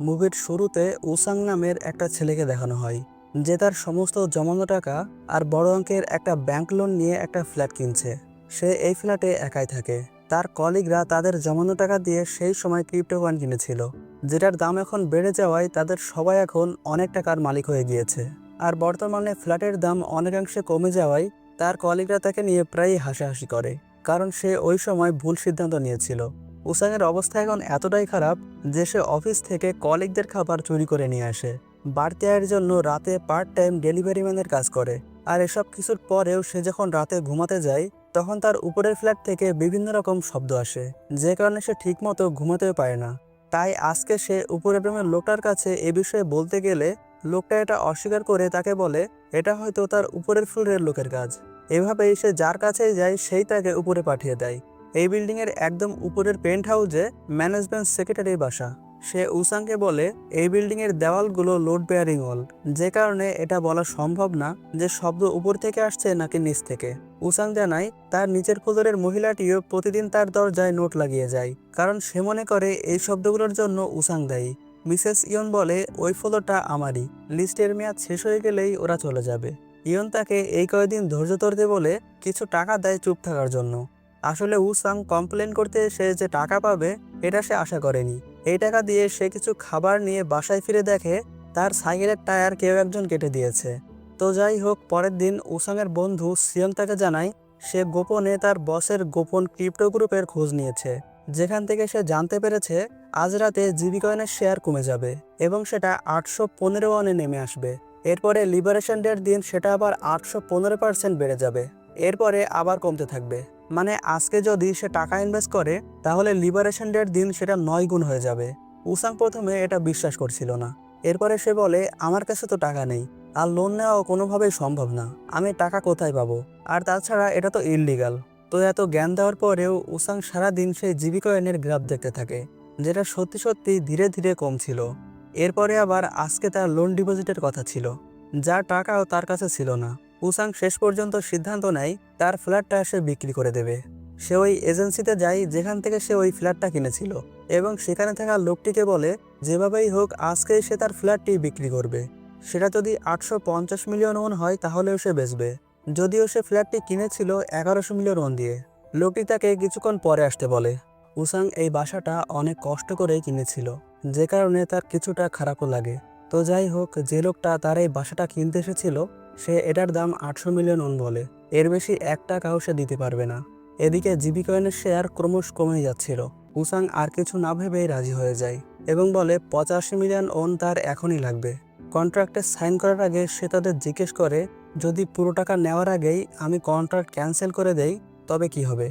মুভির শুরুতে উসাং নামের একটা ছেলেকে দেখানো হয়, যে তার সমস্ত জমানো টাকা আর বড় অঙ্কের একটা ব্যাংক লোন নিয়ে একটা ফ্ল্যাট কিনছে। সে এই ফ্ল্যাটে একাই থাকে। তার কলিগরা তাদের জমানো টাকা দিয়ে সেই সময় ক্রিপ্টো কয়েন কিনেছিল, যেটার দাম এখন বেড়ে যাওয়ায় তাদের সবাই এখন অনেক টাকার মালিক হয়ে গিয়েছে। আর বর্তমানে ফ্ল্যাটের দাম অনেকাংশে কমে যাওয়ায় তার কলিগরা তাকে নিয়ে প্রায়ই হাসাহাসি করে, কারণ সে ওই সময় ভুল সিদ্ধান্ত নিয়েছিল। উসাংয়ের অবস্থা এখন এতটাই খারাপ যে সে অফিস থেকে কলিগদের খাবার চুরি করে নিয়ে আসে। বাড়তি আয়ের জন্য রাতে পার্ট টাইম ডেলিভারি ম্যানের কাজ করে। আর এসব কিছুর পরেও সে যখন রাতে ঘুমাতে যায়, তখন তার উপরের ফ্ল্যাট থেকে বিভিন্ন রকম শব্দ আসে, যে কারণে সে ঠিকমতো ঘুমাতেও পারে না। তাই আজকে সে উপরের প্রেমের লোকটার কাছে এ বিষয়ে বলতে গেলে, লোকটা এটা অস্বীকার করে তাকে বলে, এটা হয়তো তার উপরের ফ্লোরের লোকের কাজ। এভাবেই সে যার কাছেই যায়, সেই তাকে উপরে পাঠিয়ে দেয়। এই বিল্ডিংয়ের একদম উপরের পেন্ট হাউসে ম্যানেজমেন্ট সেক্রেটারির বাসা। সে উসাংকে বলে, এই বিল্ডিংয়ের দেওয়ালগুলো লোড বেয়ারিং ওয়াল যে কারণে এটা বলা সম্ভব না যে শব্দ উপর থেকে আসছে নাকি নিচ থেকে। উসাং জানায়, তার নিচের ফ্লোরের মহিলাটিও প্রতিদিন তার দরজায় নোট লাগিয়ে যায়, কারণ সে মনে করে এই শব্দগুলোর জন্য উসাং দায়ী। মিসেস ইয়ন বলে, ওই ফ্লোরটা আমারই। লিস্টের মেয়াদ শেষ হয়ে গেলেই ওরা চলে যাবে। ইয়ন তাকে এই কয়েকদিন ধৈর্য ধরতে বলে, কিছু টাকা দেয় চুপ থাকার জন্য। আসলে উসাং কমপ্লেন করতে সে যে টাকা পাবে, এটা সে আশা করেনি। এই টাকা দিয়ে সে কিছু খাবার নিয়ে বাসায় ফিরে দেখে তার সাইকেলের টায়ার কেউ একজন কেটে দিয়েছে। তো যাই হোক, পরের দিন উসাংয়ের বন্ধু সিয়ং তাকে জানায়, সে গোপনে তার বসের গোপন ক্রিপ্টো গ্রুপের খোঁজ নিয়েছে। যেখান থেকে সে জানতে পেরেছে, আজ রাতে জিবি কয়েনের শেয়ার কমে যাবে এবং সেটা আটশো পনেরো ওয়ানে নেমে আসবে। এরপরে লিবারেশন ডের দিন সেটা আবার আটশো পনেরো পার্সেন্ট বেড়ে যাবে। এরপরে আবার কমতে থাকবে। মানে আজকে যদি সে টাকা ইনভেস্ট করে, তাহলে লিবারেশন ডের দিন সেটা নয় গুণ হয়ে যাবে। উসাং প্রথমে এটা বিশ্বাস করছিল না। এরপরে সে বলে, আমার কাছে তো টাকা নেই, আর লোন নেওয়াও কোনোভাবেই সম্ভব না। আমি টাকা কোথায় পাবো? আর তাছাড়া এটা তো ইললিগাল তো এত জ্ঞান দেওয়ার পরেও উসাং সারাদিন সেই জিবি কয়েনের গ্রাফ দেখতে থাকে, যেটা সত্যি সত্যি ধীরে ধীরে কমছিল। এরপরে আবার আজকে তার লোন ডিপোজিটের কথা ছিল যার টাকাও তার কাছে ছিল না। উসাং শেষ পর্যন্ত সিদ্ধান্ত নেয়, তার ফ্ল্যাটটা সে বিক্রি করে দেবে। সে ওই এজেন্সিতে যায় যেখান থেকে সে ওই ফ্ল্যাটটা কিনেছিল এবং সেখানে থাকা লোকটিকে বলে, যেভাবেই হোক, আজকেই সে তার ফ্ল্যাটটি বিক্রি করবে। সেটা যদি আটশো পঞ্চাশ মিলিয়ন ওন হয়, তাহলেও সে বেচবে। যদিও সে ফ্ল্যাটটি কিনেছিল এগারোশো মিলিয়ন ওন দিয়ে। লোকটি তাকে কিছুক্ষণ পরে আসতে বলে উসাং এই বাসাটা অনেক কষ্ট করেই কিনেছিল। যে কারণে তার কিছুটা খারাপও লাগে। তো যাই হোক, যে লোকটা তার এই বাসাটা কিনতে এসেছিল সে এটার দাম আটশো মিলিয়ন ওন বলে। এর বেশি এক টাকাও সে দিতে পারবে না। এদিকে জিবি কয়েনের শেয়ার ক্রমশ কমে যাচ্ছিল। উসাং আর কিছু না ভেবেই রাজি হয়ে যায় এবং বলে, পঁচাশি মিলিয়ন ওন তার এখনই লাগবে। কন্ট্রাক্টে সাইন করার আগে সে তাদের জিজ্ঞেস করে, যদি পুরো টাকা নেওয়ার আগেই আমি কন্ট্রাক্ট ক্যান্সেল করে দেই, তবে কি হবে?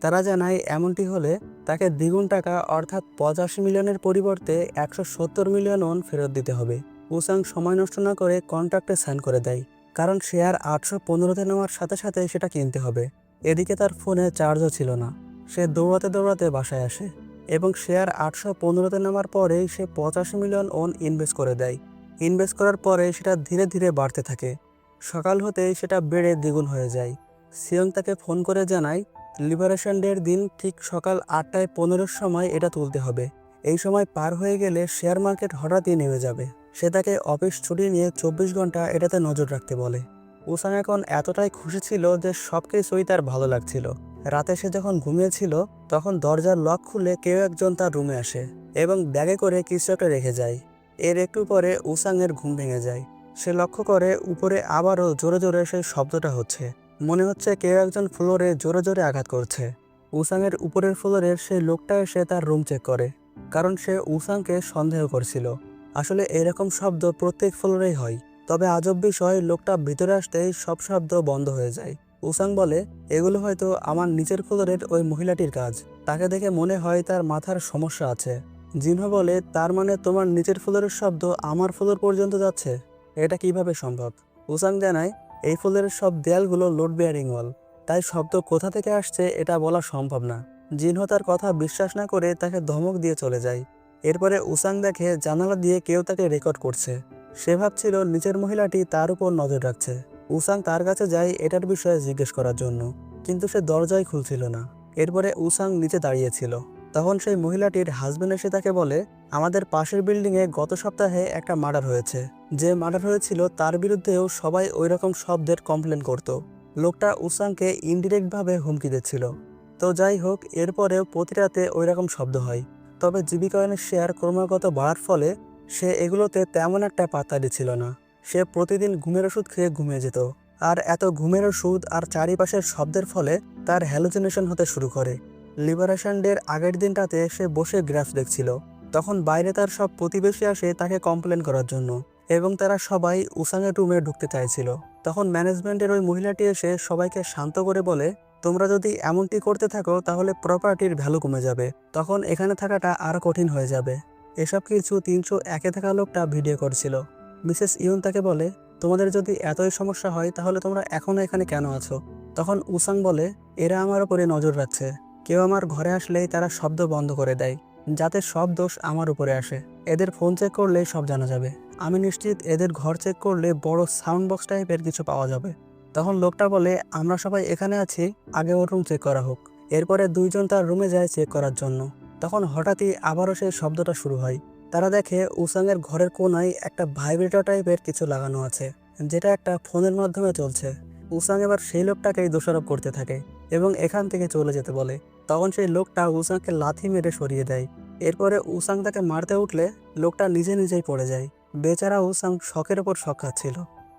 তারা জানায়, এমনটি হলে তাকে দ্বিগুণ টাকা, অর্থাৎ পঁচাশি মিলিয়নের পরিবর্তে একশো সত্তর মিলিয়ন ওন ফেরত দিতে হবে। উসাং সময় নষ্ট না করে কন্ট্রাক্টে সাইন করে দেয়। কারণ শেয়ার আটশো পনেরোতে নেওয়ার সাথে সাথে সেটা কিনতে হবে। এদিকে তার ফোনে চার্জও ছিল না। সে দৌড়াতে দৌড়াতে বাসায় আসে এবং শেয়ার আটশো পনেরোতে নেওয়ার পরেই সে পঁচাশি মিলিয়ন ওন ইনভেস্ট করে দেয়। ইনভেস্ট করার পরে সেটা ধীরে ধীরে বাড়তে থাকে। সকাল হতেই সেটা বেড়ে দ্বিগুণ হয়ে যায়। সিয়ং তাকে ফোন করে জানায়, লিবারেশন ডের দিন ঠিক সকাল আটটায় পনেরোর সময় এটা তুলতে হবে। এই সময় পার হয়ে গেলে শেয়ার মার্কেট হঠাৎই নেমে যাবে। সে তাকে অফিস ছুটি নিয়ে চব্বিশ ঘণ্টা এটাতে নজর রাখতে বলে। উসাং এখন এতটাই খুশি ছিল যে সব কিছুই তার ভালো লাগছিল। রাতে সে যখন ঘুমিয়েছিল, তখন দরজার লক খুলে কেউ একজন তার রুমে আসে এবং ব্যাগে করে কিছু একটা রেখে যায়। এর একটু পরে উসাংয়ের ঘুম ভেঙে যায়। সে লক্ষ্য করে উপরে আবারও জোরে জোরে সেই শব্দটা হচ্ছে। মনে হচ্ছে কেউ একজন ফ্লোরে জোরে জোরে আঘাত করছে। উসাংয়ের উপরের ফ্লোরের সেই লোকটা এসে তার রুম চেক করে, কারণ সে উসাংকে সন্দেহ করছিল। আসলে এরকম শব্দ প্রত্যেক ফ্লোরেই হয়। তবে আজব বিষয়, লোকটা ভিতরে আসতেই সব শব্দ বন্ধ হয়ে যায়। উসাং বলে, এগুলো হয়তো আমার নিচের ফ্লোরের ওই মহিলাটির কাজ। তাকে দেখে মনে হয় তার মাথার সমস্যা আছে। জিনহো বলে, তার মানে তোমার নিচের ফ্লোরের শব্দ আমার ফ্লোর পর্যন্ত যাচ্ছে? এটা কীভাবে সম্ভব? উসাং জানায়, এই ফ্লোরের সব দেয়ালগুলো লোড বেয়ারিং ওয়াল। তাই শব্দ কোথা থেকে আসছে এটা বলা সম্ভব না। জিনহো তার কথা বিশ্বাস না করে তাকে ধমক দিয়ে চলে যায়। এরপরে উসাং দেখে জানালা দিয়ে কেউ তাকে রেকর্ড করছে। সে ভাবছিল নিচের মহিলাটি তার উপর নজর রাখছে। উসাং তার কাছে যায় এটার বিষয়ে জিজ্ঞেস করার জন্য, কিন্তু সে দরজাই খুলছিল না। এরপরে উসাং নিচে দাঁড়িয়েছিল। তখন সেই মহিলাটির হাজবেন্ড এসে তাকে বলে, আমাদের পাশের বিল্ডিংয়ে গত সপ্তাহে একটা মার্ডার হয়েছে। যে মার্ডার হয়েছিল তার বিরুদ্ধেও সবাই ওই রকম শব্দের কমপ্লেন করত। লোকটা উসাংকে ইনডিরেক্টভাবে হুমকি দিচ্ছিল। তো যাই হোক, এরপরেও প্রতি রাতে ওই রকম শব্দ হয়। তবে জীবিকায়নের শেয়ার ক্রমাগত বাড়ার ফলে সে এগুলোতে তেমন একটা পাত্তা দিচ্ছিল না। সে প্রতিদিন ঘুমের ওষুধ খেয়ে ঘুমিয়ে যেত। আর এত ঘুমের ওষুধ আর চারিপাশের শব্দের ফলে তার হ্যালুসিনেশন হতে শুরু করে। লিবারেশন ডের আগের দিনটাতে সে বসে গ্রাফ দেখছিল। তখন বাইরে তার সব প্রতিবেশী আসে তাকে কমপ্লেন করার জন্য। এবং তারা সবাই উসাঙের রুমে ঢুকতে চাইছিল। তখন ম্যানেজমেন্টের ওই মহিলাটি এসে সবাইকে শান্ত করে বলে তোমরা যদি এমনটি করতে থাকো, তাহলে প্রপার্টির ভ্যালু কমে যাবে। তখন এখানে থাকাটা আরও কঠিন হয়ে যাবে। এসব কিছু তিনশো একে থাকা লোকটা ভিডিও করছিল। মিসেস ইউন তাকে বলে, তোমাদের যদি এতই সমস্যা হয়, তাহলে তোমরা এখনও এখানে কেন আছো? তখন উসাং বলে, এরা আমার উপরে নজর রাখছে। কেউ আমার ঘরে আসলেই তারা শব্দ বন্ধ করে দেয়, যাতে সব দোষ আমার উপরে আসে। এদের ফোন চেক করলেই সব জানা যাবে। আমি নিশ্চিত এদের ঘর চেক করলে বড় সাউন্ড বক্স টাইপের কিছু পাওয়া যাবে। তখন লোকটা বলে, আমরা সবাই এখানে আছি, আগে ওর রুম চেক করা হোক। এরপরে দুইজন তার রুমে যায় চেক করার জন্য। তখন হঠাৎই আবারও সেই শব্দটা শুরু হয়। তারা দেখে উসাংয়ের ঘরের কোনায় একটা ভাইব্রেটর টাইপের কিছু লাগানো আছে, যেটা একটা ফোনের মাধ্যমে চলছে। উসাং এবার সেই লোকটাকেই দোষারোপ করতে থাকে এবং এখান থেকে চলে যেতে বলে। তখন সেই লোকটা উসাংকে লাথি মেরে সরিয়ে দেয়। এরপরে উসাং তাকে মারতে উঠলে লোকটা নিজে নিজেই পড়ে যায়। বেচারা উসাং শখের ওপর শখ খাচ্ছিল।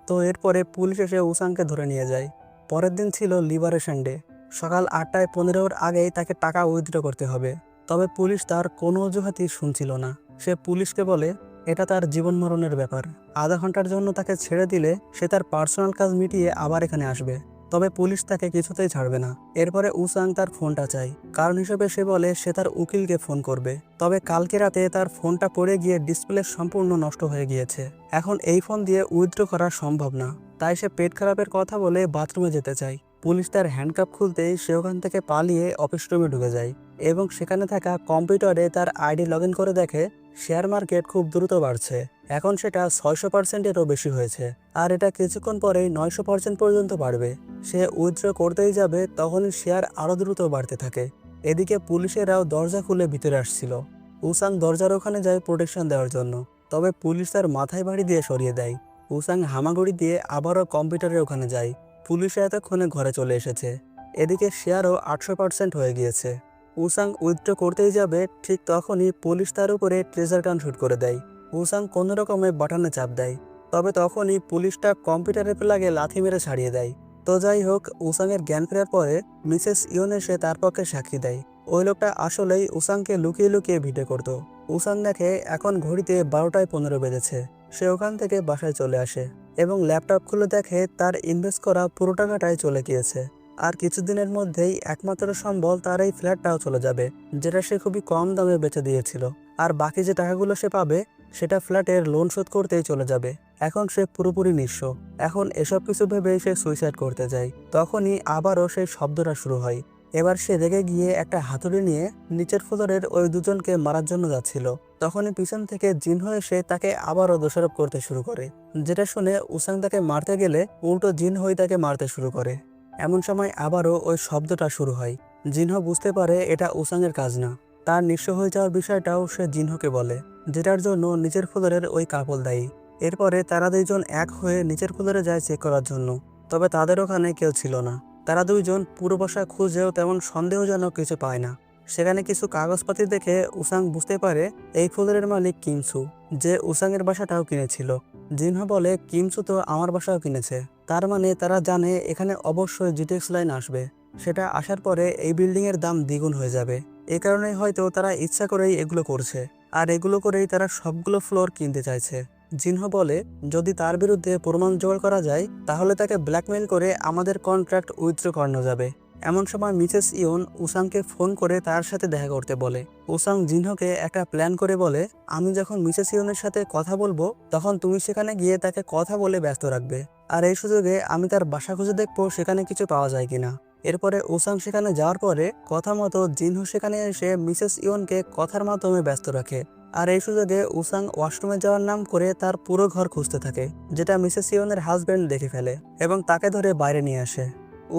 তো এরপরে পুলিশ এসে উসাংকে ধরে নিয়ে যায়। পরের দিন ছিল লিবারেশন ডে। সকাল আটটায় পনেরোর আগেই তাকে টাকা উইথড্র করতে হবে। তবে পুলিশ তার কোনো অজুহাতই শুনছিল না। সে পুলিশকে বলে, এটা তার জীবন মরণের ব্যাপার। আধা ঘণ্টার জন্য তাকে ছেড়ে দিলে সে তার পার্সোনাল কাজ মিটিয়ে আবার এখানে আসবে। তবে পুলিশ তাকে কিছুতেই ছাড়বে না। এরপরে উসাং তার ফোনটা চাই কারণ হিসেবে সে বলে সে তার উকিলকে ফোন করবে। তবে কালকে রাতে তার ফোনটা পড়ে গিয়ে ডিসপ্লে সম্পূর্ণ নষ্ট হয়ে গিয়েছে। এখন এই ফোন দিয়ে উইথড্র করা সম্ভব না। তাই সে পেট খারাপের কথা বলে বাথরুমে যেতে চায়। পুলিশ তার হ্যান্ডকাপ খুলতেই সে ওখান থেকে পালিয়ে অফিস রুমে ঢুকে যায় এবং সেখানে থাকা কম্পিউটারে তার আইডি লগ করে দেখে শেয়ার মার্কেট খুব দ্রুত বাড়ছে। এখন সেটা ছয়শো পার্সেন্টেরও বেশি হয়েছে। আর এটা কিছুক্ষণ পরেই নয়শো পার্সেন্ট পর্যন্ত বাড়বে। সে উইথড্র করতেই যাবে, তখনই শেয়ার আরও দ্রুত বাড়তে থাকে। এদিকে পুলিশেরাও দরজা খুলে ভিতরে আসছিল। উসাং দরজার ওখানে যায় প্রোটেকশন দেওয়ার জন্য। তবে পুলিশ তার মাথায় বাড়ি দিয়ে সরিয়ে দেয়। উসাং হামাগুড়ি দিয়ে আবারও কম্পিউটারের ওখানে যায়। পুলিশ এতক্ষণে ঘরে চলে এসেছে। এদিকে শেয়ারও আটশো পার্সেন্ট হয়ে গিয়েছে। উসাং উইথড্র করতেই যাবে, ঠিক তখনই পুলিশ তার উপরে ট্রেজার গান শুট করে দেয়। উসাং কোনো রকমে বাটনে চাপ দেয়, তবে তখনই পুলিশটা কম্পিউটারের প্লাগে লাথি মেরে ছাড়িয়ে দেয়। তো যাই হোক উসাংয়ের জ্ঞান ফেরার পরে মিসেস ইয়ন এসে তার পক্ষে সাক্ষী দেয়। ওই লোকটা আসলেই উসাংকে লুকিয়ে লুকিয়ে ভিডিও করত। উসাং দেখে এখন ঘড়িতে বারোটায় পনেরো বেজেছে। সে ওখান থেকে বাসায় চলে আসে এবং ল্যাপটপ খুলে দেখে তার ইনভেস্ট করা পুরো টাকাটাই চলে গিয়েছে। আর কিছুদিনের মধ্যেই একমাত্র সম্বল তার এই ফ্ল্যাটটাও চলে যাবে, যেটা সে খুবই কম দামে বেচে দিয়েছিল। আর বাকি যে টাকাগুলো সে পাবে সেটা ফ্ল্যাটের লোন শোধ করতেই চলে যাবে। এখন সে পুরোপুরি নিঃস্ব। এখন এসব কিছু ভেবে সে সুইসাইড করতে যায়। তখনই আবারও সেই শব্দটা শুরু হয়। এবার সে রেগে গিয়ে একটা হাতুড়ি নিয়ে নিচের ফ্লোরের ওই দুজনকে মারার জন্য যাচ্ছিল। তখনই পিছন থেকে জিন হয়ে সে তাকে আবারও দোষারোপ করতে শুরু করে। যেটা শুনে উসাং তাকে মারতে গেলে উল্টো জিন হয়ে তাকে মারতে শুরু করে। এমন সময় আবারও ওই শব্দটা শুরু হয়। জিনহ বুঝতে পারে এটা উসাংয়ের কাজ না। তার নিঃস্ব হয়ে যাওয়ার বিষয়টাও সে জিনহকে বলে, যেটার জন্য নিচের ফ্লোরের ওই কাপল দায়ী। এরপরে তারা দুইজন এক হয়ে নিচের ফ্লোরে যায় চেক করার জন্য। তবে তাদের ওখানে কেউ ছিল না। তারা দুইজন পুরো বাসায় খুঁজেও তেমন সন্দেহজনক কিছু পায় না। সেখানে কিছু কাগজপাতি দেখে উসাং বুঝতে পারে এই ফ্লোরের মালিক কিমসু, যে উসাংয়ের বাসাটাও কিনেছিল। জিনহ বলে, কিমসু তো আমার বাসাও কিনেছে। তার মানে তারা জানে এখানে অবশ্যই জিটেক্স লাইন আসবে। সেটা আসার পরে এই বিল্ডিংয়ের দাম দ্বিগুণ হয়ে যাবে। এ কারণে হয়তো তারা ইচ্ছা করেই এগুলো করছে। আর এগুলো করেই তারা সবগুলো ফ্লোর কিনতে চাইছে। জিনহ বলে, যদি তার বিরুদ্ধে প্রমাণ জোগাড় করা যায়, তাহলে তাকে ব্ল্যাকমেইল করে আমাদের কন্ট্রাক্ট উইথড্র করানো যাবে। এমন সময় মিসেস ইয়ন উসাংকে ফোন করে তার সাথে দেখা করতে বলে। উসাং জিনহকে একটা প্ল্যান করে বলে, আমি যখন মিসেস ইয়নের সাথে কথা বলব, তখন তুমি সেখানে গিয়ে তাকে কথা বলে ব্যস্ত রাখবে। আর এই সুযোগে আমি তার বাসা খুঁজে দেখব সেখানে কিছু পাওয়া যায় কিনা। এরপরে ওসাং সেখানে যাওয়ার পরে কথা মতো জিনহু সেখানে এসে মিসেস ইয়নকে কথার মাধ্যমে ব্যস্ত রাখে। আর এই সুযোগে উসাং ওয়াশরুমে যাওয়ার নাম করে তার পুরো ঘর খুঁজতে থাকে, যেটা মিসেস ইয়নের হাজব্যান্ড দেখে ফেলে এবং তাকে ধরে বাইরে নিয়ে আসে।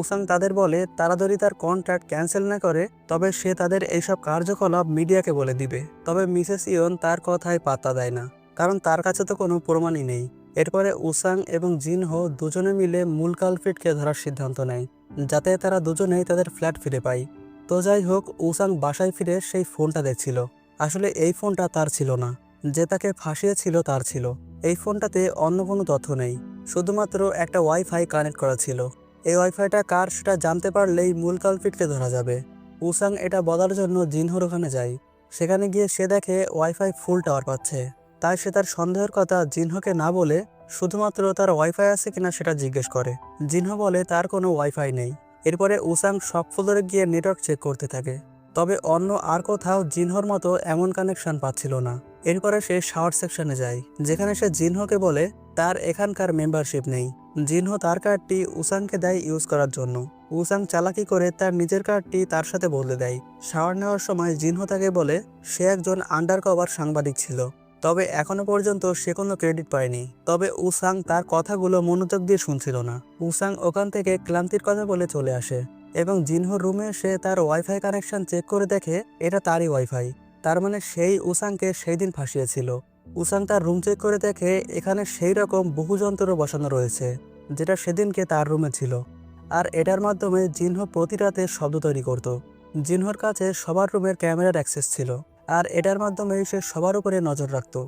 উসাং তাদের বলে তারা যদি তার কন্ট্রাক্ট ক্যান্সেল না করে, তবে সে তাদের এইসব কার্যকলাপ মিডিয়াকে বলে দিবে। তবে মিসেস ইয়ন তার কথায় পাত্তা দেয় না, কারণ তার কাছে তো কোনো প্রমাণই নেই। এরপরে উসাং এবং জিনহো দুজনে মিলে মূল কালফিটকে ধরার সিদ্ধান্ত নেয়। যাতে তারা দুজনেই তাদের ফ্ল্যাট ফিরে পায়। তো যাই হোক উসাং বাসায় ফিরে সেই ফোনটা দেখছিল। আসলে এই ফোনটা তার ছিল না। যে তাকে ফাঁসিয়েছিল তার ছিল। এই ফোনটাতে অন্য কোনো তথ্য নেই। শুধুমাত্র একটা ওয়াইফাই কানেক্ট করা ছিল। এই ওয়াইফাইটা কার সেটা জানতে পারলেই মূল কালপিটকে ধরা যাবে। উসাং এটা বলার জন্য জিনহোর ওখানে যায়। সেখানে গিয়ে সে দেখে ওয়াইফাই ফুল টাওয়ার পাচ্ছে। তাই সে তার সন্দেহের কথা জিনহোকে না বলে শুধুমাত্র তার ওয়াইফাই আছে কিনা সেটা জিজ্ঞেস করে। জিনহো বলে, তার কোনো ওয়াইফাই নেই। এরপরে উসাং সব ফ্লোরে গিয়ে নেটওয়ার্ক চেক করতে থাকে। তবে অন্য আর কোথাও জিনহোর মতো এমন কানেকশন পাচ্ছিল না। এরপরে সে শাওয়ার সেকশনে যায়, যেখানে সে জিনহোকে বলে, তার এখানকার মেম্বারশিপ নেই। জিনহো তার কার্ডটি উসাংকে দেয় ইউজ করার জন্য। উসাং চালাকি করে তার নিজের কার্ডটি তার সাথে বদলে দেয়। শাওয়ার নেওয়ার সময় জিনহো তাকে বলে, সে একজন আন্ডার কভার সাংবাদিক ছিল। তবে এখনও পর্যন্ত সে কোনো ক্রেডিট পায়নি। তবে উসাং তার কথাগুলো মনোযোগ দিয়ে শুনছিল না। উসাং ওখান থেকে ক্লান্তির কথা বলে চলে আসে এবং জিনহোর রুমে সে তার ওয়াইফাই কানেকশন চেক করে দেখে এটা তারই ওয়াইফাই তার মানে সেই উসাংকে সেই দিন ফাঁসিয়েছিল। উসাং তার রুম চেক করে দেখে এখানে সেই রকম বহু যন্ত্র বসানো রয়েছে, যেটা সেদিনকে তার রুমে ছিল। আর এটার মাধ্যমে জিনহো প্রতি রাতে শব্দ তৈরি করত। জিনহোর কাছে সবার রুমের ক্যামেরার অ্যাক্সেস ছিল। আর এটার মাধ্যমে সে সবার উপরে নজর রাখত।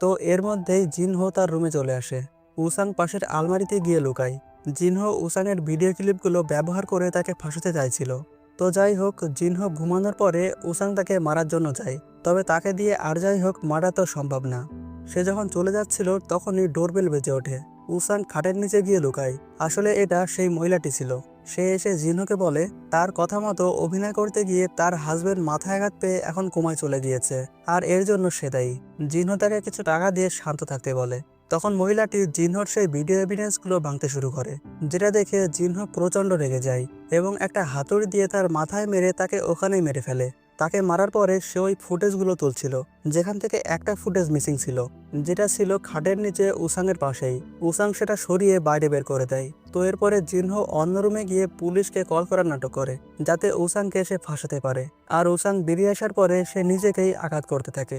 তো এর মধ্যেই জিনহো তার রুমে চলে আসে। উসাং পাশের আলমারিতে গিয়ে লুকায়। জিনহো উসাংয়ের ভিডিও ক্লিপগুলো ব্যবহার করে তাকে ফাঁসাতে চাইছিল। তো যাই হোক, জিনহো ঘুমানোর পরে উসাং তাকে মারার জন্য যায়। তবে তাকে দিয়ে আর যাই হোক, মারা তো সম্ভব না। সে যখন চলে যাচ্ছিল, তখনই ডোরবেল বেজে ওঠে। উসাং খাটের নিচে গিয়ে লুকায়। আসলে এটা সেই মহিলাটি ছিল। সে এসে জিনহোকে বলে, তার কথা মতো অভিনয় করতে গিয়ে তার হাজবেন্ড মাথায় আঘাত পেয়ে এখন কোমায় চলে গিয়েছে। আর এর জন্য সে দায়ী। জিনহো তাকে কিছু টাকা দিয়ে শান্ত থাকতে বলে। তখন মহিলাটি জিনহোর সেই ভিডিও এভিডেন্সগুলো ভাঙতে শুরু করে, যেটা দেখে জিনহো প্রচণ্ড রেগে যায় এবং একটা হাতুড়ি দিয়ে তার মাথায় মেরে তাকে ওখানেই মেরে ফেলে। তাকে মারার পরে সে ওই ফুটেজগুলো তুলছিল, যেখান থেকে একটা ফুটেজ মিসিং ছিল, যেটা ছিল খাটের নিচে উসাংয়ের পাশেই। উসাং সেটা সরিয়ে বাইরে বের করে দেয়। তো এরপরে জিনহো অন্য রুমে গিয়ে পুলিশকে কল করার নাটক করে, যাতে উসাংকে সে ফাঁসাতে পারে। আর উসাং বেরিয়ে আসার পরে সে নিজেকেই আঘাত করতে থাকে,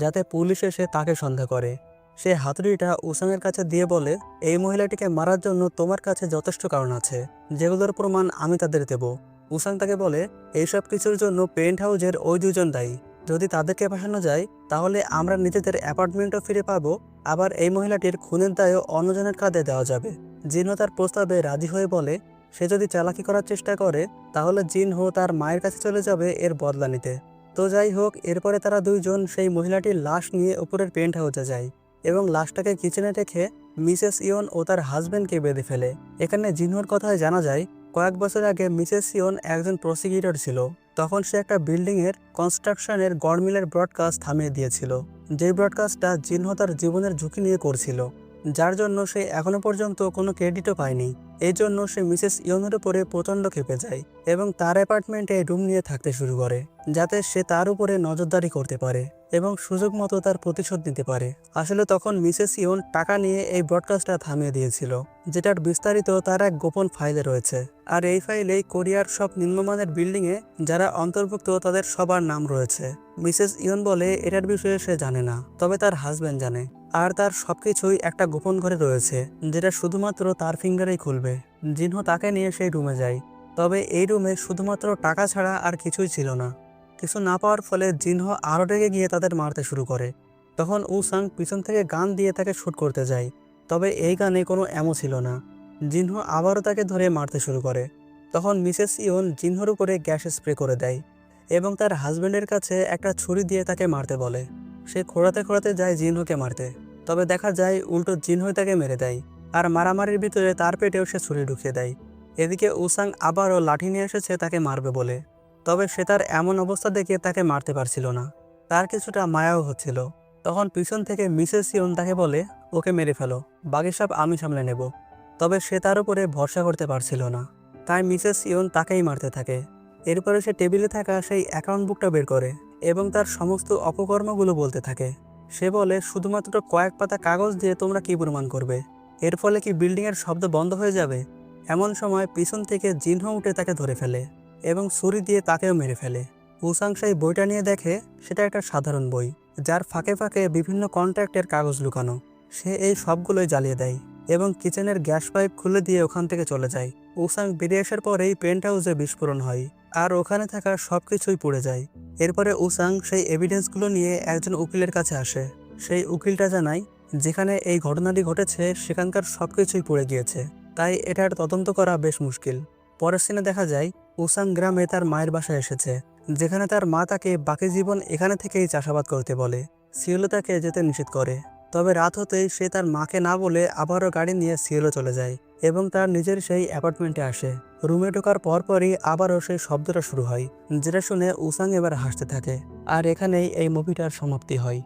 যাতে পুলিশ এসে তাকে সন্দেহ করে। সে হাতুড়িটা উসাংয়ের কাছে দিয়ে বলে, এই মহিলাটিকে মারার জন্য তোমার কাছে যথেষ্ট কারণ আছে, যেগুলোর প্রমাণ আমি তাদের দেব। উসাং তাকে বলে, এইসব কিছুর জন্য পেন্ট হাউজের ওই দুজন দায়ী। যদি তাদেরকে ফাঁসানো যায়, তাহলে আমরা নিজেদের অ্যাপার্টমেন্টও ফিরে পাবো, আবার এই মহিলাটির খুনের দায়ও অন্যজনের কাঁধে দেওয়া যাবে। জিনহো তার প্রস্তাবে রাজি হয়ে বলে, সে যদি চালাকি করার চেষ্টা করে, তাহলে জিনহো তার মায়ের কাছে চলে যাবে এর বদলা নিতে। তো যাই হোক, এরপরে তারা দুইজন সেই মহিলাটির লাশ নিয়ে উপরের পেন্ট হাউসে যায় এবং লাশটাকে কিচেনে রেখে মিসেস ইয়ন ও তার হাজব্যান্ডকে বেঁধে ফেলে। এখানে জিনহোর কথায় জানা যায়, কয়েক বছর আগে মিসেস ইয়ন একজন প্রসিকিউটর ছিল। তখন সে একটা বিল্ডিংয়ের কনস্ট্রাকশনের গড়মিলের ব্রডকাস্ট থামিয়ে দিয়েছিল যে ব্রডকাস্টটা জিনহো তার জীবনের ঝুঁকি নিয়ে করছিল। যার জন্য সে এখনও পর্যন্ত কোনো ক্রেডিটও পায়নি। এই জন্য সে মিসেস ইয়নের উপরে প্রচণ্ড খেপে যায় এবং তার অ্যাপার্টমেন্টে রুম নিয়ে থাকতে শুরু করে, যাতে সে তার উপরে নজরদারি করতে পারে। এবং সুযোগ মতো তার প্রতিশোধ নিতে পারে। আসলে তখন মিসেস ইয়ন টাকা নিয়ে এই ব্রডকাস্টটা থামিয়ে দিয়েছিল, যেটার বিস্তারিত তার এক গোপন ফাইলে রয়েছে। আর এই ফাইলেই কোরিয়ার সব নিম্নমানের বিল্ডিংয়ে যারা অন্তর্ভুক্ত তাদের সবার নাম রয়েছে। মিসেস ইয়ন বলে এটার বিষয়ে সে জানে না, তবে তার হাজব্যান্ড জানে। আর তার সবকিছুই একটা গোপন ঘরে রয়েছে, যেটা শুধুমাত্র তার ফিঙ্গারেই খুলবে। জিনহো তাকে নিয়ে সেই রুমে যায়, তবে এই রুমে শুধুমাত্র টাকা ছাড়া আর কিছুই ছিল না। কিছু না পাওয়ার ফলে জিনহো আরও রেগে গিয়ে তাদের মারতে শুরু করে। তখন উসাং পিছন থেকে গান দিয়ে তাকে শ্যুট করতে যায়, তবে এই গানে কোনো এমও ছিল না। জিনহো আবারও তাকে ধরে মারতে শুরু করে। তখন মিসেস ইয়ন জিনহোর উপরে গ্যাস স্প্রে করে দেয় এবং তার হাজব্যান্ডের কাছে একটা ছুরি দিয়ে তাকে মারতে বলে। সে খোঁড়াতে খোঁড়াতে যায় জিনহোকে মারতে। তবে দেখা যায় উল্টো জিনহোই তাকে মেরে দেয় আর মারামারির ভিতরে তার পেটেও সে ছুরি ঢুকিয়ে দেয়। এদিকে উসাং আবারও লাঠি নিয়ে এসেছে তাকে মারবে বলে। তবে সে তার এমন অবস্থা দেখে তাকে মারতে পারছিল না। তার কিছুটা মায়াও হচ্ছিল। তখন পিছন থেকে মিসেস ইয়ন তাকে বলে, ওকে মেরে ফেলো, বাকি সব আমি সামলে নেব। তবে সে তার উপরে ভরসা করতে পারছিল না। তাই মিসেস ইয়ন তাকেই মারতে থাকে। এরপরে সে টেবিলে থাকা সেই অ্যাকাউন্ট বুকটা বের করে এবং তার সমস্ত অপকর্মগুলো বলতে থাকে। সে বলে, শুধুমাত্র কয়েক পাতা কাগজ দিয়ে তোমরা কি প্রমাণ করবে? এর ফলে কি বিল্ডিংয়ের শব্দ বন্ধ হয়ে যাবে? এমন সময় পিছন থেকে জিনহ উঠে তাকে ধরে ফেলে। এবং ছুরি দিয়ে তাকেও মেরে ফেলে। উসাং সেই বইটা নিয়ে দেখে সেটা একটা সাধারণ বই, যার ফাঁকে ফাঁকে বিভিন্ন কন্ট্রাক্টের কাগজ লুকানো। সে এই সবগুলোই জ্বালিয়ে দেয় এবং কিচেনের গ্যাস পাইপ খুলে দিয়ে ওখান থেকে চলে যায়। উসাং বেরিয়ে আসার পরেই পেন্ট হাউসে বিস্ফোরণ হয় আর ওখানে থাকা সব কিছুই পুড়ে যায়। এরপরে উসাং সেই এভিডেন্সগুলো নিয়ে একজন উকিলের কাছে আসে। সেই উকিলটা জানায়, যেখানে এই ঘটনাটি ঘটেছে, সেখানকার সব কিছুই পুড়ে গিয়েছে। তাই এটার তদন্ত করা বেশ মুশকিল। পরের সিনে দেখা যায় উসাং গ্রামে তার মায়ের বাসায় এসেছে, যেখানে তার মা তাকে বাকি জীবন এখানে থেকেই চাষাবাদ করতে বলে। সিওলো তাকে যেতে নিষেধ করে। তবে রাত হতেই সে তার মাকে না বলে আবারও গাড়ি নিয়ে সিওলো চলে যায় এবং তার নিজের সেই অ্যাপার্টমেন্টে আসে। রুমে ঢোকার পরপরই আবারও সেই শব্দটা শুরু হয়, যেটা শুনে উসাং এবার হাসতে থাকে। আর এখানেই এই মুভিটার সমাপ্তি হয়।